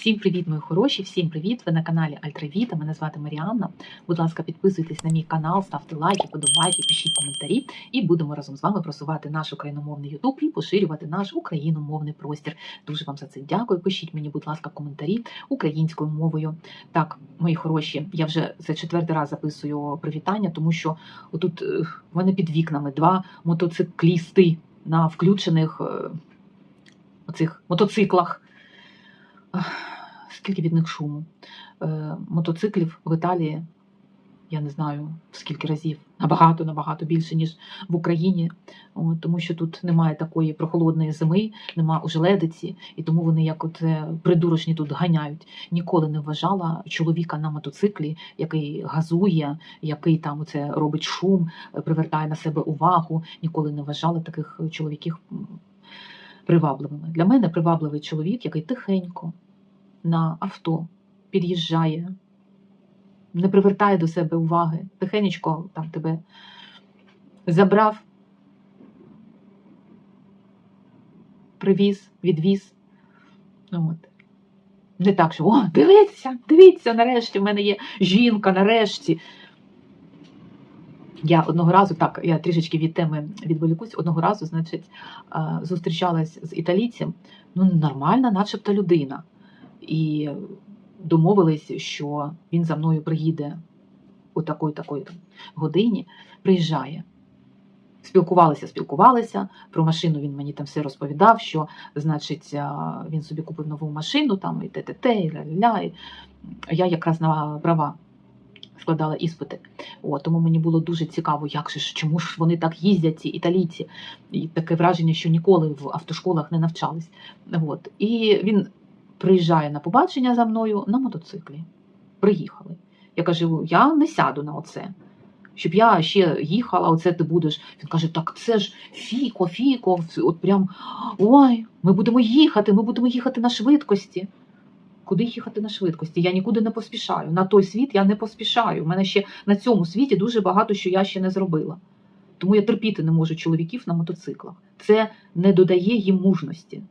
Всім привіт, мої хороші! Всім привіт! Ви на каналі Альтравіта. Мене звати Маріанна. Будь ласка, підписуйтесь на мій канал, ставте лайки, подобайки, пишіть коментарі, і будемо разом з вами просувати наш україномовний Ютуб і поширювати наш україномовний простір. Дуже вам за це дякую. Пишіть мені, будь ласка, коментарі українською мовою. Так, мої хороші, я вже це четвертий раз записую привітання, тому що отут е, в мене під вікнами два мотоциклісти на включених е, оцих мотоциклах. Скільки від них шуму? Е, мотоциклів в Італії, я не знаю скільки разів, набагато, набагато більше, ніж в Україні, тому що тут немає такої прохолодної зими, немає ожеледиці, і тому вони як от е, придурочні тут ганяють. Ніколи не вважала чоловіка на мотоциклі, який газує, який там оце робить шум, е, привертає на себе увагу. Ніколи не вважала таких чоловіків привабливими. Для мене привабливий чоловік, який тихенько на авто під'їжджає, не привертає до себе уваги, тихенечко там тебе забрав, привіз, відвіз. Ну, От. Не так, що о, дивіться, дивіться, нарешті в мене є жінка, нарешті. Я одного разу, так, я трішечки від теми відволікусь, одного разу, значить, зустрічалась з італійцем, ну, нормальна, начебто людина. І домовились, що він за мною приїде у такої такої годині, приїжджає. Спілкувалися, спілкувалися. Про машину він мені там все розповідав, що, значить, він собі купив нову машину, там і т-т-т, і ля-ля-ля. І Я якраз на права складала іспити. От, тому мені було дуже цікаво, як же ж, чому ж вони так їздять, ці італійці. І таке враження, що ніколи в автошколах не навчались. От. І він приїжджає на побачення за мною на мотоциклі. Приїхали. Я кажу, я не сяду на оце. Щоб я ще їхала, оце ти будеш. Він каже: так це ж фіко, фіко, от прям ой, ми будемо їхати, ми будемо їхати на швидкості. Куди їхати на швидкості? Я нікуди не поспішаю. На той світ я не поспішаю. У мене ще на цьому світі дуже багато що я ще не зробила. Тому я терпіти не можу чоловіків на мотоциклах. Це не додає їм мужності.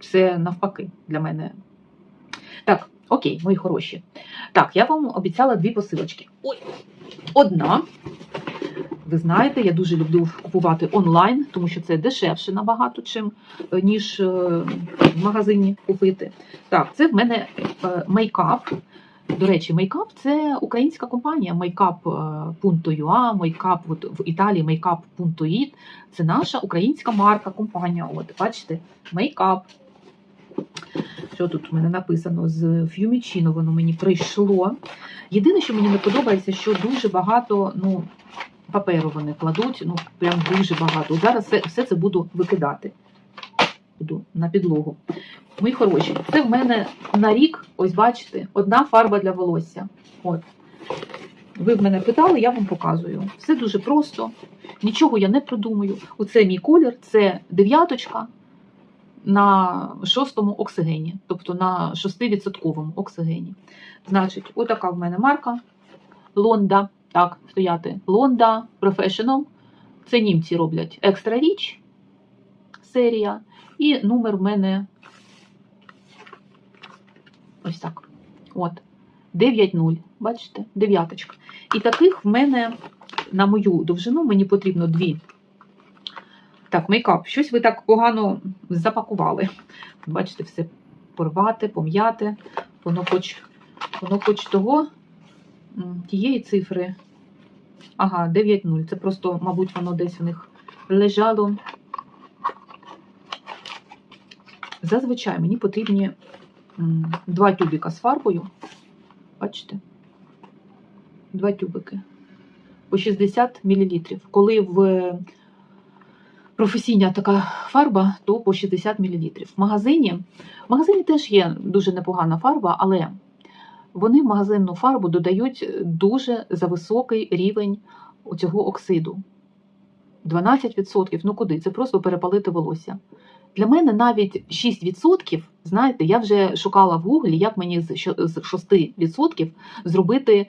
Це навпаки для мене. Так, окей, мої хороші. Так, я вам обіцяла дві посилочки. Ой, одна. Ви знаєте, я дуже люблю купувати онлайн, тому що це дешевше набагато, чим, е, ніж е, в магазині купити. Так, це в мене е, мейкап. До речі, мейкап це українська компанія makeup.ua, мейкап от в Італії makeup.it. Це наша українська марка, компанія. От, бачите, мейкап. Що тут у мене написано? З Ф'юмічіно воно мені прийшло. Єдине, що мені не подобається, що дуже багато ну, паперу вони кладуть, ну прям дуже багато. Зараз все, все це буду викидати. Буду на підлогу. Мої хороші, це в мене на рік, ось бачите, одна фарба для волосся. От. Ви в мене питали, я вам показую. Все дуже просто, нічого я не придумаю. Оце мій колір, це дев'яточка на шостому оксигені, тобто на 6% оксигені. Значить, отака в мене марка Лонда. Так, стояти Лонда Professional. Це німці роблять екстра річ серія. І номер в мене ось так. От. 9.0. Бачите? Дев'яточка. І таких в мене на мою довжину мені потрібно дві. Так, мейкап. Щось ви так погано запакували. Бачите, все порвати, пом'яти. Воно хоч, воно хоч того тієї цифри. Ага, 9.0. Це просто, мабуть, воно десь у них лежало. Зазвичай мені потрібні два тюбика з фарбою. Бачите? Два тюбики. По 60 мл. Коли в професійна така фарба, то по 60 мл. В магазині, в магазині теж є дуже непогана фарба, але вони в магазинну фарбу додають дуже за високий рівень цього оксиду. 12%. Ну куди? Це просто перепалити волосся. Для мене навіть 6%, знаєте, я вже шукала в Гуглі, як мені з що- з 6% зробити, е,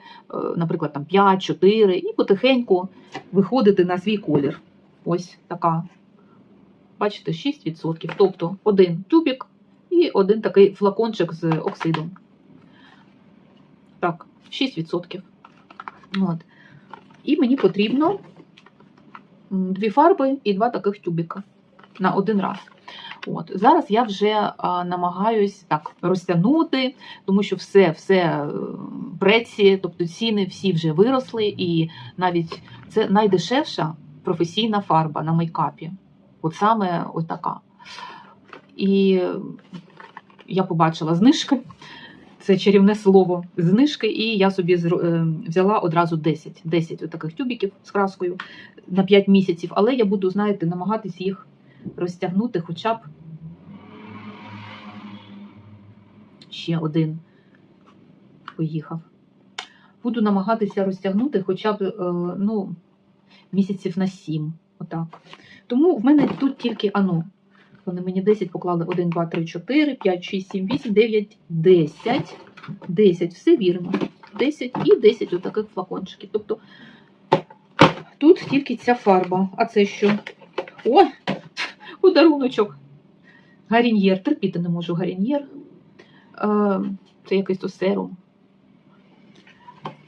наприклад, там 5, 4 і потихеньку виходити на свій колір. Ось така. Бачите, 6%. Тобто один тюбик і один такий флакончик з оксидом. Так, 6%. От. І мені потрібно дві фарби і два таких тюбика на один раз. От. Зараз я вже а, намагаюсь так розтягнути, тому що все, все е, преці, тобто ціни всі вже виросли, і навіть це найдешевша професійна фарба на мейкапі. От саме ось така. І я побачила знижки. Це чарівне слово знижки, і я собі е, взяла одразу 10, 10 отаких тюбіків з краскою на 5 місяців, але я буду, знаєте, намагатись їх розтягнути хоча б ще один поїхав. Буду намагатися розтягнути хоча б е, ну, місяців на 7. Отак. Тому в мене тут тільки ано. Вони мені 10 поклали 1, 2, 3, 4, 5, 6, 7, 8, 9, 10. 10, все вірно. 10 і 10 отаких флакончиків. Тобто тут тільки ця фарба. А це що? О, подаруночок. Гаріньєр. Терпіти не можу гаріньєр. Е, Це якийсь то серум.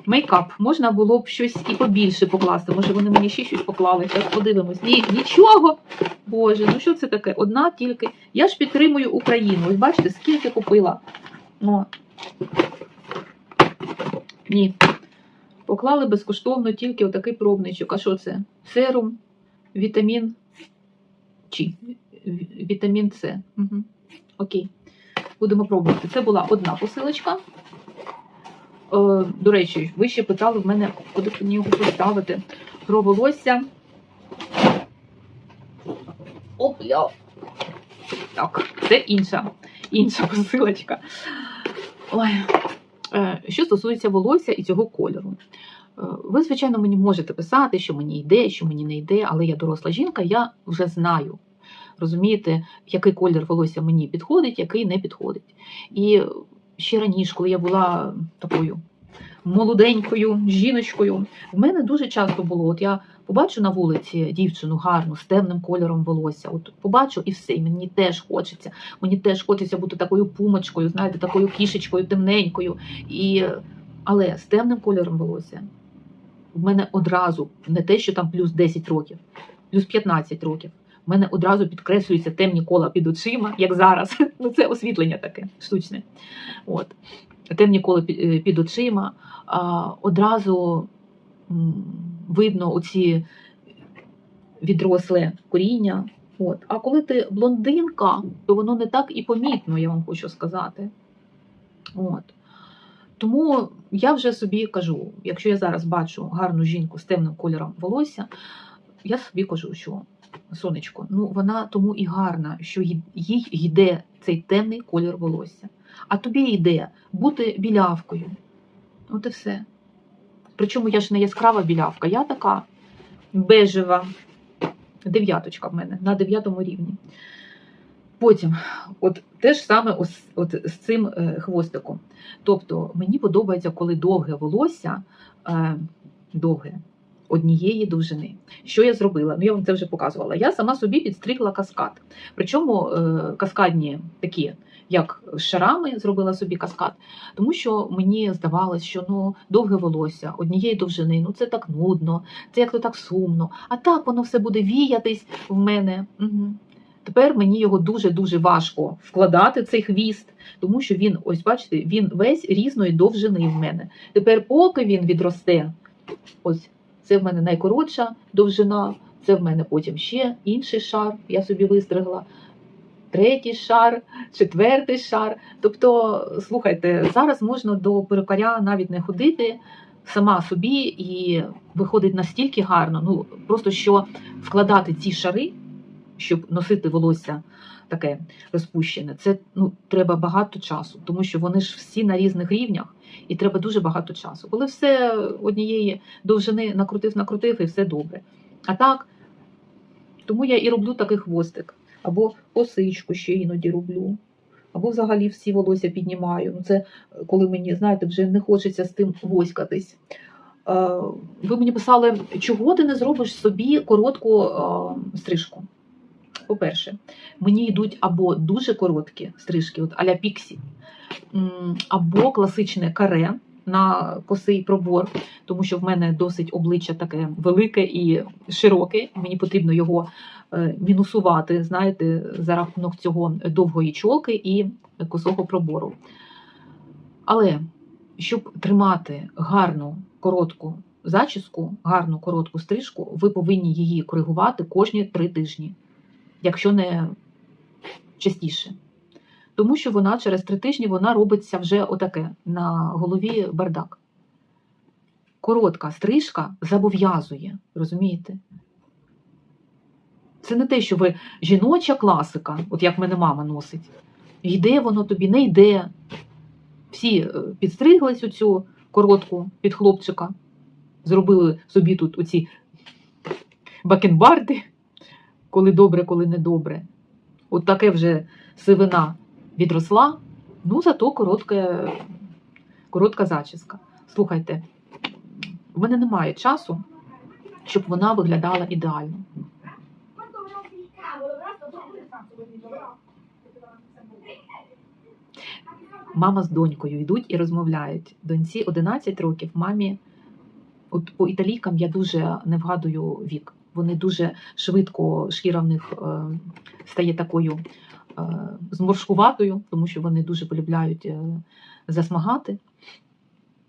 Мейкап. Можна було б щось і побільше покласти. Може, вони мені ще щось поклали. Зараз подивимось. Ні, нічого. Боже, ну що це таке? Одна тільки. Я ж підтримую Україну. Ось бачите, скільки купила. Ну. Ні. Поклали безкоштовно тільки отакий пробничок. А що це? Серум, вітамін Чи? Вітамін С. Угу. Окей. Будемо пробувати. Це була одна посилочка. Е, до речі, ви ще питали в мене, куди мені його поставити. Про волосся. Опля. Так, це інша, інша посилочка. Ой. Е, Що стосується волосся і цього кольору. Е, Ви, звичайно, мені можете писати, що мені йде, що мені не йде, але я доросла жінка, я вже знаю. Розумієте, який колір волосся мені підходить, який не підходить. І ще раніше, коли я була такою молоденькою жіночкою, в мене дуже часто було. От я побачу на вулиці дівчину гарну з темним кольором волосся. От побачу і все, і мені теж хочеться. Мені теж хочеться бути такою пумочкою, знаєте, такою кішечкою, темненькою. І... Але з темним кольором волосся в мене одразу не те, що там плюс 10 років, плюс 15 років. В мене одразу підкреслюються темні кола під очима, як зараз. Ну, це освітлення таке штучне. От. Темні кола під, е, очима. А, одразу видно оці відросле коріння. От. А коли ти блондинка, то воно не так і помітно, я вам хочу сказати. От. Тому я вже собі кажу, якщо я зараз бачу гарну жінку з темним кольором волосся, я собі кажу, що сонечко, ну вона тому і гарна, що їй йде цей темний колір волосся. А тобі йде бути білявкою. От і все. Причому я ж не яскрава білявка, я така бежева. Дев'яточка в мене на дев'ятому рівні. Потім, от те ж саме ось, от з цим е, хвостиком. Тобто мені подобається, коли довге волосся е, довге однієї довжини. Що я зробила? Ну, я вам це вже показувала. Я сама собі підстригла каскад. Причому е, каскадні такі, як шарами, зробила собі каскад, тому що мені здавалось, що ну довге волосся однієї довжини, ну це так нудно, це як то так сумно. А так воно все буде віятись в мене. Угу. Тепер мені його дуже-дуже важко вкладати, цей хвіст, тому що він, ось бачите, він весь різної довжини в мене. Тепер, поки він відросте, ось це в мене найкоротша довжина, це в мене потім ще інший шар, я собі вистригла. Третій шар, четвертий шар. Тобто, слухайте, зараз можна до перукаря навіть не ходити сама собі і виходить настільки гарно. Ну просто що вкладати ці шари, щоб носити волосся таке розпущене, це ну треба багато часу, тому що вони ж всі на різних рівнях, і треба дуже багато часу. Коли все однієї довжини накрутив, накрутив, і все добре. А так, тому я і роблю такий хвостик, або косичку ще іноді роблю. Або взагалі всі волосся піднімаю. Ну, це коли мені, знаєте, вже не хочеться з тим воськатись. Е, Ви мені писали, чого ти не зробиш собі коротку е, стрижку? По-перше, мені йдуть або дуже короткі стрижки, от аля піксі, або класичне каре на косий пробор, тому що в мене досить обличчя таке велике і широке. Мені потрібно його е, мінусувати, знаєте, за рахунок цього довгої чолки і косого пробору. Але щоб тримати гарну коротку зачіску, гарну коротку стрижку, ви повинні її коригувати кожні три тижні, якщо не частіше. Тому що вона через три тижні вона робиться вже отаке на голові бардак. Коротка стрижка зобов'язує, розумієте? Це не те, що ви жіноча класика, от як мене мама носить. Йде воно тобі, не йде. Всі е, підстриглись цю коротку під хлопчика, зробили собі тут оці бакенбарди, коли добре, коли не добре. От таке вже сивина відросла, ну зато коротка, коротка зачіска. Слухайте, в мене немає часу, щоб вона виглядала ідеально. Мама з донькою йдуть і розмовляють. Доньці 11 років, мамі. От по італійкам я дуже не вгадую вік. Вони дуже швидко шкіра в них е, стає такою е, зморшкуватою, тому що вони дуже полюбляють е, засмагати.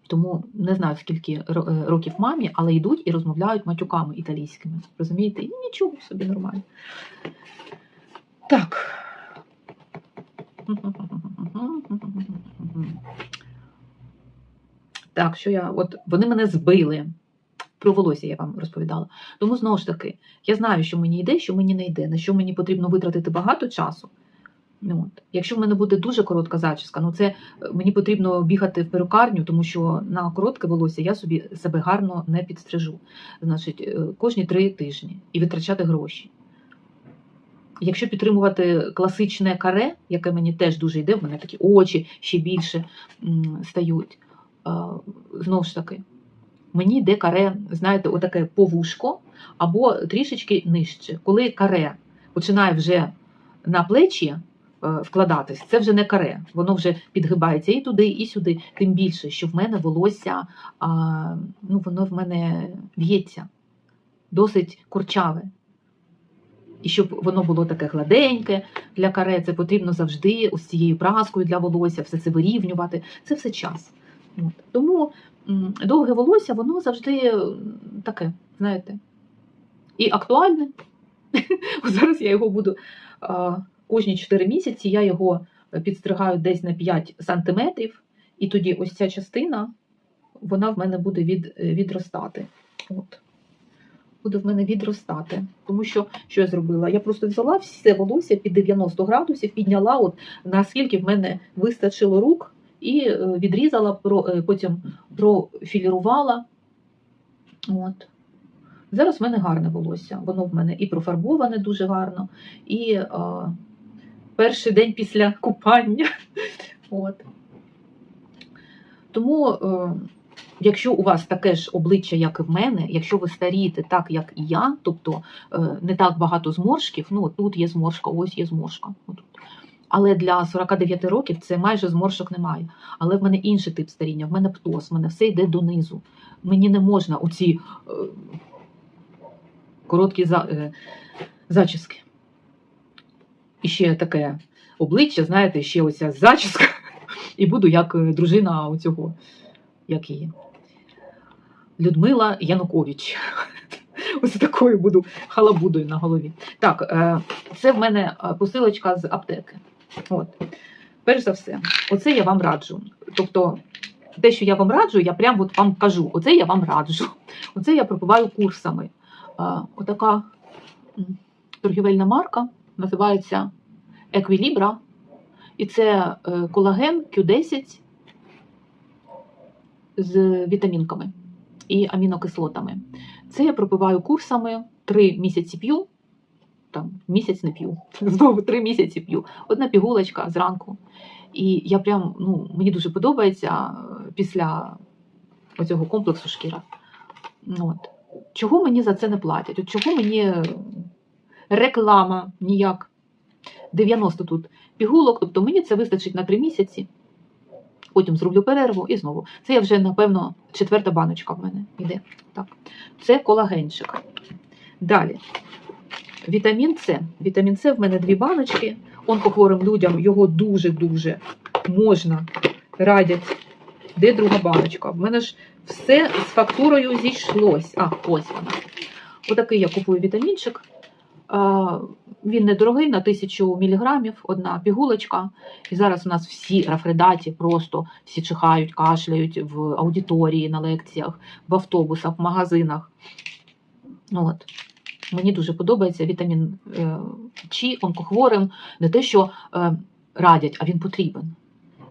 Тому не знаю, скільки років мамі, але йдуть і розмовляють матюками італійськими. Розумієте? І нічого собі нормально. Так. Так, що я. От вони мене збили. Про волосся я вам розповідала. Тому знову ж таки, я знаю, що мені йде, що мені не йде, на що мені потрібно витратити багато часу. Ну, От. Якщо в мене буде дуже коротка зачіска, ну це е, мені потрібно бігати в перукарню, тому що на коротке волосся я собі себе гарно не підстрижу. Значить, е, кожні три тижні і витрачати гроші. Якщо підтримувати класичне каре, яке мені теж дуже йде, в мене такі очі ще більше стають. е, Знову ж таки, мені йде каре, знаєте, отаке повушко або трішечки нижче. Коли каре починає вже на плечі е, вкладатись, це вже не каре, воно вже підгибається і туди, і сюди. Тим більше, що в мене волосся, ну, воно в мене в'ється, досить курчаве. І щоб воно було таке гладеньке для каре, це потрібно завжди ось цією праскою для волосся, все це вирівнювати. Це все час. Тому довге волосся, воно завжди таке, знаєте, і актуальне. Зараз я його буду кожні 4 місяці, я його підстригаю десь на 5 сантиметрів, і тоді ось ця частина, вона в мене буде від, відростати. От. Буде в мене відростати. Тому що що я зробила? Я просто взяла все волосся під 90 градусів, підняла, от наскільки в мене вистачило рук, і е, відрізала, е, потім профілірувала. От. Зараз в мене гарне волосся. Воно в мене і профарбоване дуже гарно, і е, перший день після купання. От. Тому, е, якщо у вас таке ж обличчя, як і в мене, якщо ви старієте так, як і я, тобто е, не так багато зморшків, ну тут є зморшка, ось є зморшка. Отут. Але для 49 років це майже зморшок немає. Але в мене інший тип старіння, в мене птоз, в мене все йде донизу. Мені не можна оці е, короткі за, е, зачіски. І ще таке обличчя, знаєте, ще оця зачіска. І буду як е, дружина у цього, як її. Людмила Янукович. Ось такою буду халабудою на голові. Так, е, це в мене е, посилочка з аптеки. От. Перш за все, оце я вам раджу. Тобто, те, що я вам раджу, я прям от вам кажу: оце я вам раджу. Оце я пропиваю курсами. Отака торгівельна марка називається Equilibra. І це е, колаген Q10 з вітамінками і амінокислотами. Це я пропиваю курсами, три місяці п'ю, там місяць не п'ю, знову три місяці п'ю. Одна пігулочка зранку. І я прям, ну, мені дуже подобається після оцього комплексу шкіра. Ну, От. Чого мені за це не платять? От чого мені реклама ніяк. 90 тут пігулок, тобто мені це вистачить на 3 місяці. Потім зроблю перерву і знову. Це я вже, напевно, четверта баночка в мене йде. Так. Це колагенчик. Далі. Вітамін С. Вітамін С в мене дві баночки. Онкохворим людям його дуже-дуже можна радять. Де друга баночка? В мене ж все з фактурою зійшлось. А, ось вона. Отакий я купую вітамінчик. Він недорогий на 1000 мг, одна пігулочка. І зараз у нас всі рафредаті просто всі чихають, кашляють в аудиторії, на лекціях, в автобусах, в магазинах. От. Мені дуже подобається вітамін е, Ч онкохворим, не те, що е, радять, а він потрібен.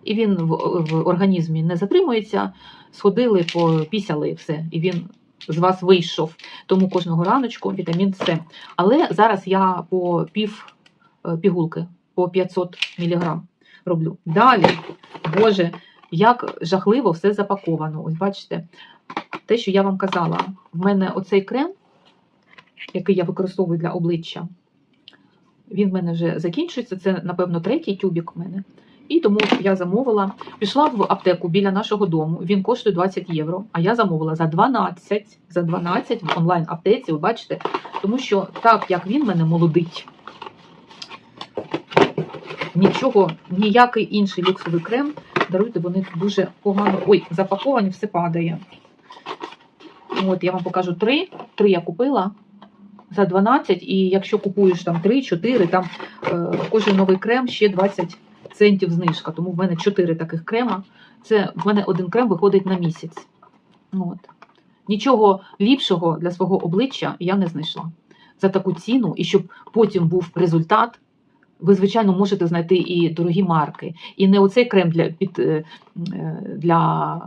І він в, в організмі не затримується, сходили, попісяли все, і він з вас вийшов. Тому кожного раночку вітамін С. Але зараз я по пів е, пігулки, по 500 мг роблю. Далі, Боже, як жахливо все запаковано. Ось бачите, те, що я вам казала, в мене оцей крем, який я використовую для обличчя, він в мене вже закінчується. Це, напевно, третій тюбік в мене. І тому я замовила, пішла в аптеку біля нашого дому. Він коштує 20 євро. А я замовила за 12, за 12 в онлайн аптеці. Ви бачите, тому що так як він мене молодить, нічого, ніякий інший люксовий крем, даруйте, вони дуже погано. Ой, запаковані, все падає. От я вам покажу три. Три я купила за 12, і якщо купуєш там 3-4, там е, кожен новий крем ще 20 центів знижка. Тому в мене 4 таких крема. Це в мене один крем виходить на місяць. От. Нічого ліпшого для свого обличчя я не знайшла за таку ціну, і щоб потім був результат. Ви, звичайно, можете знайти і дорогі марки, і не оцей крем для, під, е, для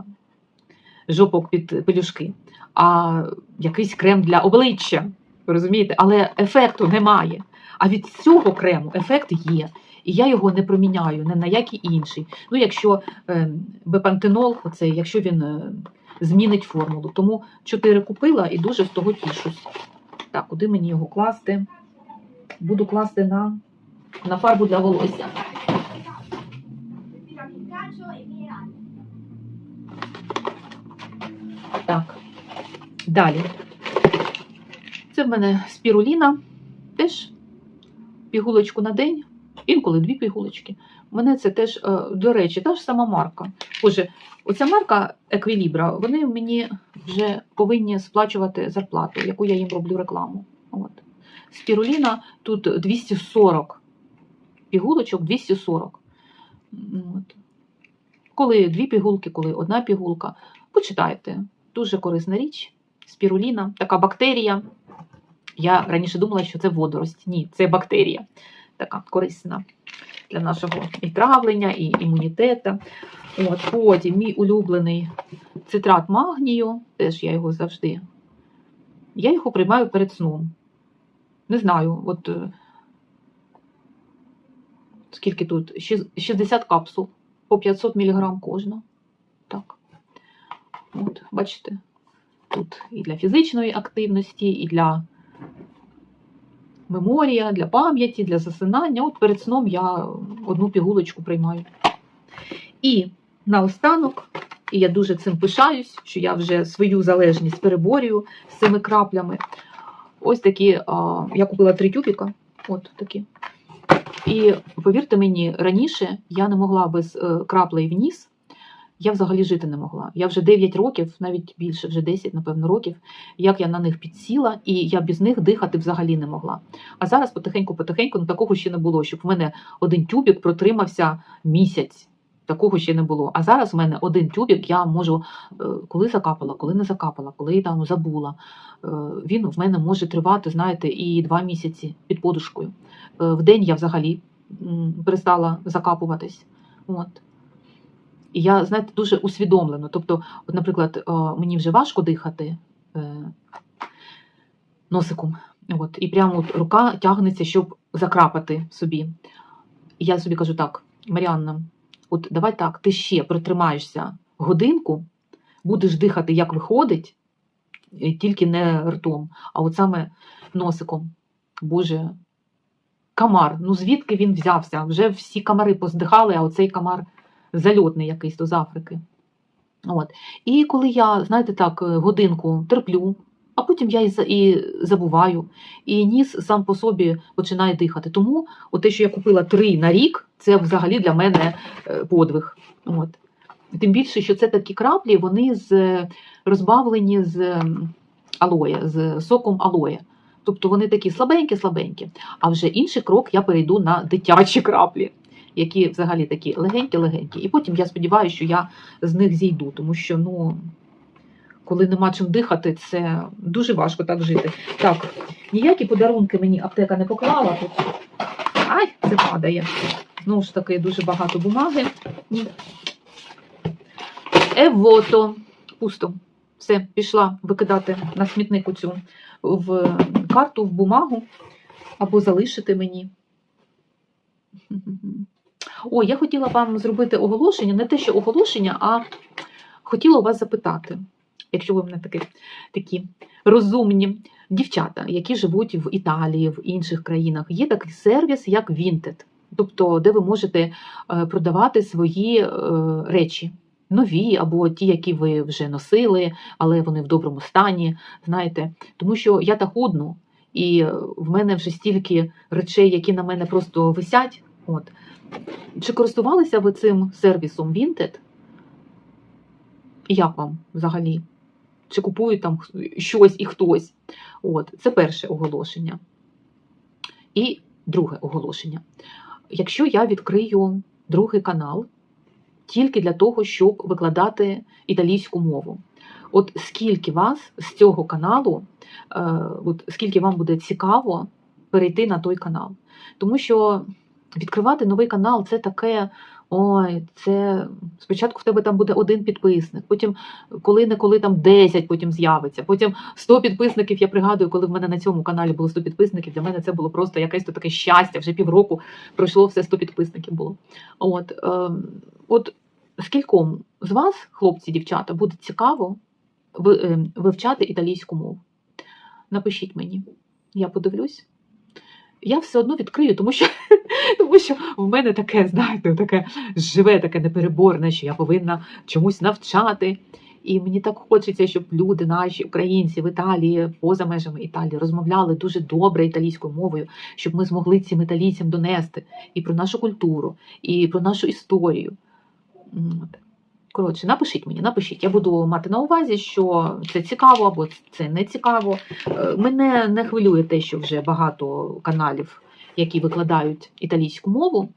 жопок під пелюшки, а якийсь крем для обличчя. Розумієте? Але ефекту немає. А від цього крему ефект є. І я його не проміняю ні на який інший. Ну, якщо е, бепантенол, оцей, якщо він е, змінить формулу. Тому 4 купила і дуже з того тішусь. Так, куди мені його класти? Буду класти на, на фарбу для волосся. Так. Далі. Це в мене спіруліна. Теж пігулочку на день, інколи дві пігулочки. У мене це теж, е, до речі, та ж сама марка. Боже, оця марка Еквілібра, вони мені вже повинні сплачувати зарплату, яку я їм роблю рекламу. От. Спіруліна тут 240 пігулочок, 240. От. Коли дві пігулки, коли одна пігулка. Почитайте. Дуже корисна річ. Спіруліна, така бактерія. Я раніше думала, що це водорость. Ні, це бактерія. Така корисна для нашого і травлення, і імунітету. От, потім мій улюблений цитрат магнію, теж я його завжди. Я його приймаю перед сном. Не знаю, от е, скільки тут? 60 капсул по 500 мг кожна. Так. От, бачите, тут і для фізичної активності, і для меморія, для пам'яті, для засинання. От перед сном я одну пігулочку приймаю. І наостанок, і я дуже цим пишаюсь, що я вже свою залежність переборюю з цими краплями. Ось такі, а, я купила три тюбіка. От такі. І повірте мені, раніше я не могла без е, краплей в ніс. Я взагалі жити не могла. Я вже 9 років, навіть більше, вже 10, напевно, років, як я на них підсіла, і я без них дихати взагалі не могла. А зараз потихеньку-потихеньку, ну такого ще не було, щоб в мене один тюбік протримався місяць. Такого ще не було. А зараз в мене один тюбік, я можу, е, коли закапала, коли не закапала, коли там забула. Е, Він в мене може тривати, знаєте, і два місяці під подушкою. Е, В день я взагалі перестала закапуватись. От. І я, знаєте, дуже усвідомлено. Тобто, от, наприклад, е, мені вже важко дихати е, носиком. От, і прямо от рука тягнеться, щоб закрапати собі. І я собі кажу так, Маріанна, от давай так, ти ще протримаєшся годинку, будеш дихати, як виходить, тільки не ртом, а от саме носиком. Боже, камар. Ну звідки він взявся? Вже всі камари поздихали, а оцей камар зальотний якийсь то з Африки. От. І коли я, знаєте так, годинку терплю, а потім я і, забуваю, і ніс сам по собі починає дихати. Тому от те, що я купила три на рік, це взагалі для мене е, подвиг. От. Тим більше, що це такі краплі, вони з, розбавлені з алоє, з соком алоє. Тобто вони такі слабенькі-слабенькі. А вже інший крок я перейду на дитячі краплі, які взагалі такі легенькі-легенькі. І потім я сподіваюся, що я з них зійду, тому що ну, коли нема чим дихати, це дуже важко так жити. Так, ніякі подарунки мені аптека не поклала тут. Ай, це падає. Знову ж таки, дуже багато бумаги. Евото. Пусто. Все, пішла викидати на смітнику цю в карту, в бумагу або залишити мені. О, я хотіла вам зробити оголошення, не те, що оголошення, а хотіла вас запитати, якщо ви мене такі, такі розумні дівчата, які живуть в Італії, в інших країнах, є такий сервіс, як Vinted, тобто, де ви можете е, продавати свої е, речі. Нові або ті, які ви вже носили, але вони в доброму стані, знаєте, тому що я так худну, і е, в мене вже стільки речей, які на мене просто висять. От. Чи користувалися ви цим сервісом Vinted? Як вам взагалі? Чи купують там щось і хтось? От, це перше оголошення. І друге оголошення. Якщо я відкрию другий канал тільки для того, щоб викладати італійську мову, от скільки вас з цього каналу, е, от скільки вам буде цікаво перейти на той канал? Тому що відкривати новий канал це таке. Ой, це спочатку в тебе там буде один підписник, потім коли-неколи там 10 потім з'явиться, потім 100 підписників. Я пригадую, коли в мене на цьому каналі було 100 підписників, для мене це було просто якесь то таке щастя. Вже півроку пройшло все 100 підписників було. От, е, от скільком з вас, хлопці, дівчата, буде цікаво е, вивчати італійську мову? Напишіть мені, я подивлюсь. Я все одно відкрию, тому що, тому що в мене таке, знаєте, таке живе, таке непереборне, що я повинна чомусь навчати. І мені так хочеться, щоб люди, наші українці в Італії, поза межами Італії, розмовляли дуже добре італійською мовою, щоб ми змогли цим італійцям донести і про нашу культуру, і про нашу історію. От. Коротше, напишіть мені, напишіть. Я буду мати на увазі, що це цікаво або це не цікаво. Е, Мене не хвилює те, що вже багато каналів, які викладають італійську мову.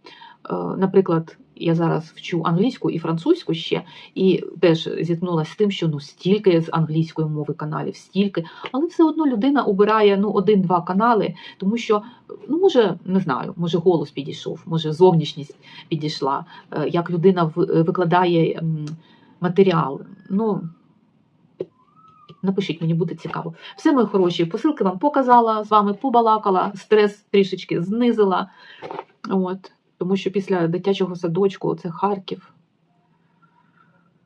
Е, Наприклад, я зараз вчу англійську і французьку ще, і теж зіткнулася з тим, що ну стільки з англійської мови каналів, стільки, але все одно людина обирає ну один-два канали, тому що ну може не знаю, може голос підійшов, може зовнішність підійшла, е, як людина викладає матеріал. Ну напишіть, мені буде цікаво. Все, мої хороші, посилки вам показала, з вами побалакала, стрес трішечки знизила. От. Тому що після дитячого садочку це Харків.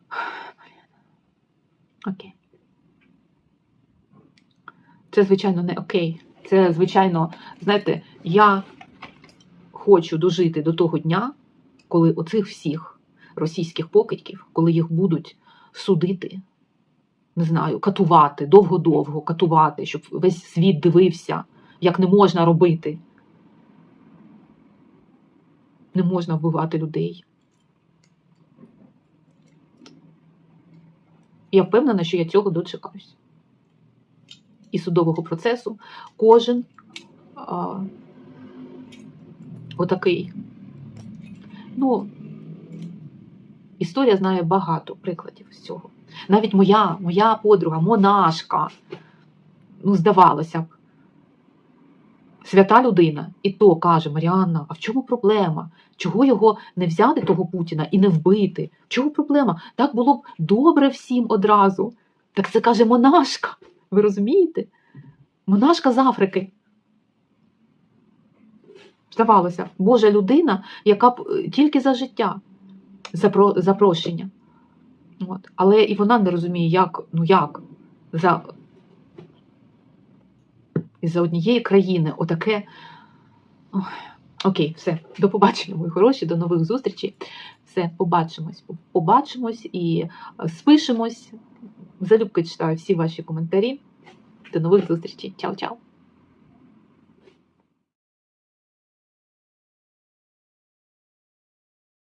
Окей. Це, звичайно, не окей. Це, звичайно, знаєте, я хочу дожити до того дня, коли оцих всіх російських покидьків, коли їх будуть судити, не знаю, катувати, довго-довго катувати, щоб весь світ дивився, як не можна робити. Не можна вбивати людей. Я впевнена, що я цього дочекаюсь. І судового процесу кожен а, отакий. Ну, історія знає багато прикладів з цього. Навіть моя, моя подруга, монашка, ну, здавалося б, свята людина, і то каже Маріанна, а в чому проблема? Чого його не взяти, того Путіна, і не вбити? Чому проблема? Так було б добре всім одразу. Так це каже монашка. Ви розумієте? Монашка з Африки. Здавалося, Божа людина, яка б е, тільки за життя, за про- запрошення. От. Але і вона не розуміє, як, ну як, за із-за однієї країни. Отаке. Ой. Окей, все, до побачення, мої хороші, до нових зустрічей. Все, побачимось. Побачимось і е, спишемось. Залюбки читаю всі ваші коментарі. До нових зустрічей. Чао-чао!